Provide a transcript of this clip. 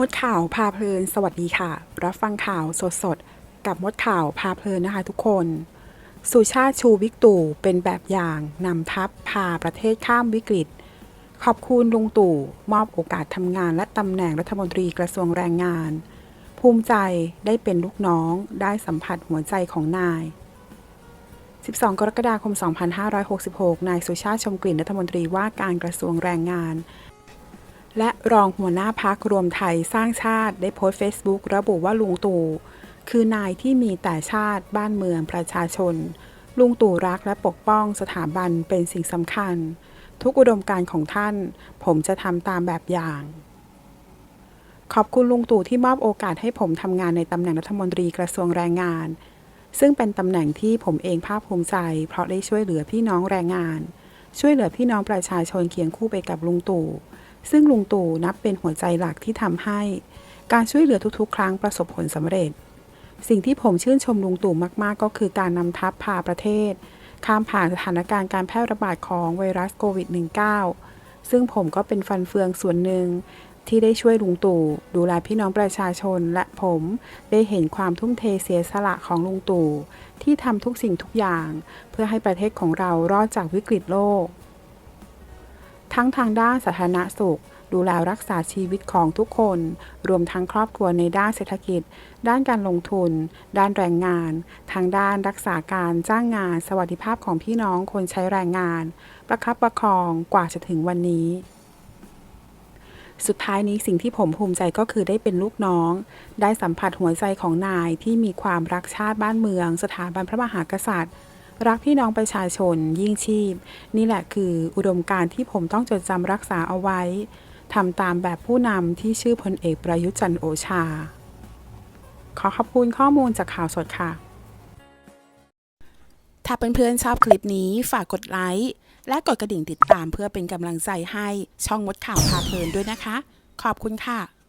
มดข่าวพาเพลิน สวัสดีค่ะ รับฟังข่าวสดๆกับมดข่าวพาเพลินนะคะทุกคน สุชาติชูวิกตู่เป็นแบบอย่างนำทัพพาประเทศข้ามวิกฤต ขอบคุณลุงตู่มอบโอกาสทำงานและตำแหน่งรัฐมนตรีกระทรวงแรงงาน ภูมิใจได้เป็นลูกน้องได้สัมผัสหัวใจของนาย 12 กรกฎาคม 2566 นายสุชาติชมกลิ่นรัฐมนตรีว่าการกระทรวงแรงงาน และรองหัวหน้าพักรวมไทยสร้างชาติได้โพสต์เฟซบุ๊กระบุว่าลุงตู่คือนายที่มีแต่ชาติบ้านเมืองประชาชน ลุงตู่รักและปกป้องสถาบันเป็นสิ่งสำคัญ ทุกอุดมการของท่าน ผมจะทำตามแบบอย่าง ขอบคุณลุงตู่ที่มอบโอกาสให้ผมทำงานในตำแหน่งรัฐมนตรีกระทรวงแรงงาน ซึ่งเป็นตำแหน่งที่ผมเองภาคภูมิใจ เพราะได้ช่วยเหลือพี่น้องแรงงาน ช่วยเหลือพี่น้องประชาชนเคียงคู่ไปกับลุงตู่ ซึ่งลุงตู่นับเป็นหัวใจหลักที่ทำให้ การช่วยเหลือทุกๆ ครั้งประสบผลสำเร็จ สิ่งที่ผมชื่นชมลุงตู่มาก ๆ ก็คือการนำทัพพาประเทศ ข้ามผ่านสถานการณ์การแพร่ระบาดของไวรัสโควิด -19 ซึ่งผมก็เป็นฟันเฟืองส่วนหนึ่งที่ได้ช่วยลุงตู่ดูแลพี่น้องประชาชน และผมได้เห็นความทุ่มเทเสียสละของลุงตู่ที่ทำทุกสิ่งทุกอย่าง เพื่อให้ประเทศของเรารอดจากวิกฤตโลก ทั้งทางด้านสาธารณสุข ดูแลรักษาชีวิตของทุกคน รวมทั้งครอบครัวในด้านเศรษฐกิจ ด้านการลงทุน ด้านแรงงาน ทางด้านรักษาการจ้างงาน สวัสดิภาพของพี่น้องคนใช้แรงงาน ประคับประคองกว่าจะถึงวันนี้สุดท้ายนี้สิ่งที่ผมภูมิใจก็คือได้เป็นลูกน้อง ได้สัมผัสหัวใจของนายที่มีความรักชาติบ้านเมือง สถาบันพระมหากษัตริย์ รักพี่น้องประชาชนยิ่งชีพ นี่แหละคืออุดมการณ์ที่ผมต้องจดจำรักษาเอาไว้ทำตามแบบผู้นำที่ชื่อพลเอกประยุทธ์จันทร์โอชา ขอขอบคุณข้อมูลจากข่าวสดค่ะ ถ้าเพื่อนๆชอบคลิปนี้ฝากกดไลค์และกดกระดิ่งติดตามเพื่อเป็นกำลังใจให้ช่องมดข่าวพาเพลินด้วยนะคะ ขอบคุณค่ะ